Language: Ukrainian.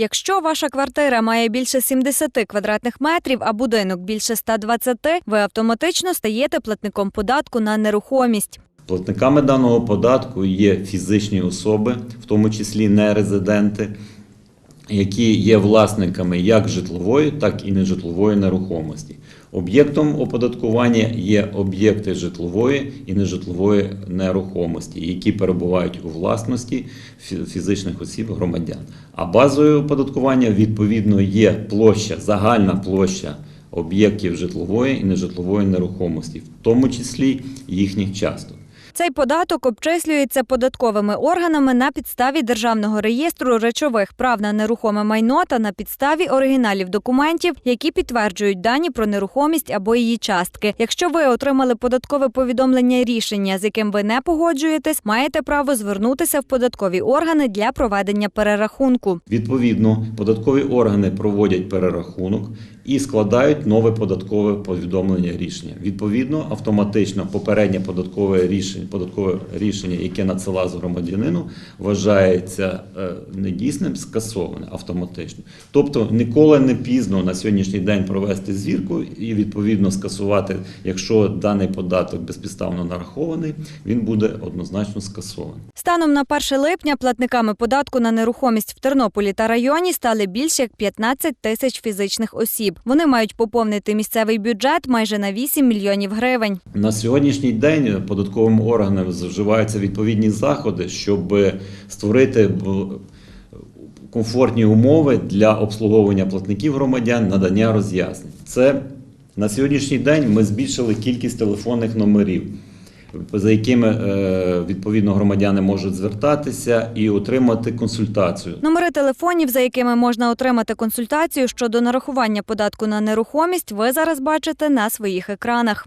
Якщо ваша квартира має більше 70 квадратних метрів, а будинок більше 120, ви автоматично стаєте платником податку на нерухомість. Платниками даного податку є фізичні особи, в тому числі нерезиденти, які є власниками як житлової, так і нежитлової нерухомості. Об'єктом оподаткування є об'єкти житлової і нежитлової нерухомості, які перебувають у власності фізичних осіб громадян. А базою оподаткування відповідно є площа, загальна площа об'єктів житлової і нежитлової нерухомості, в тому числі їхніх часток. Цей податок обчислюється податковими органами на підставі державного реєстру речових прав на нерухоме майно та на підставі оригіналів документів, які підтверджують дані про нерухомість або її частки. Якщо ви отримали податкове повідомлення рішення, з яким ви не погоджуєтесь, маєте право звернутися в податкові органи для проведення перерахунку. Відповідно, податкові органи проводять перерахунок і складають нове податкове повідомлення рішення. Відповідно, автоматично попереднє податкове рішення, податкове рішення, яке надсила з громадянину, вважається е, недійсним, скасоване автоматично. Тобто ніколи не пізно на сьогоднішній день провести звірку і відповідно скасувати, якщо даний податок безпідставно нарахований, він буде однозначно скасований. Станом на 1 липня платниками податку на нерухомість в Тернополі та районі стали більше як 15 тисяч фізичних осіб. Вони мають поповнити місцевий бюджет майже на 8 мільйонів гривень. На сьогоднішній день податковим органам вживаються відповідні заходи, щоб створити комфортні умови для обслуговування платників громадян, надання роз'яснень. Це на сьогоднішній день ми збільшили кількість телефонних номерів, за якими е, відповідно громадяни можуть звертатися і отримати консультацію. Номери телефонів, за якими можна отримати консультацію щодо нарахування податку на нерухомість, ви зараз бачите на своїх екранах.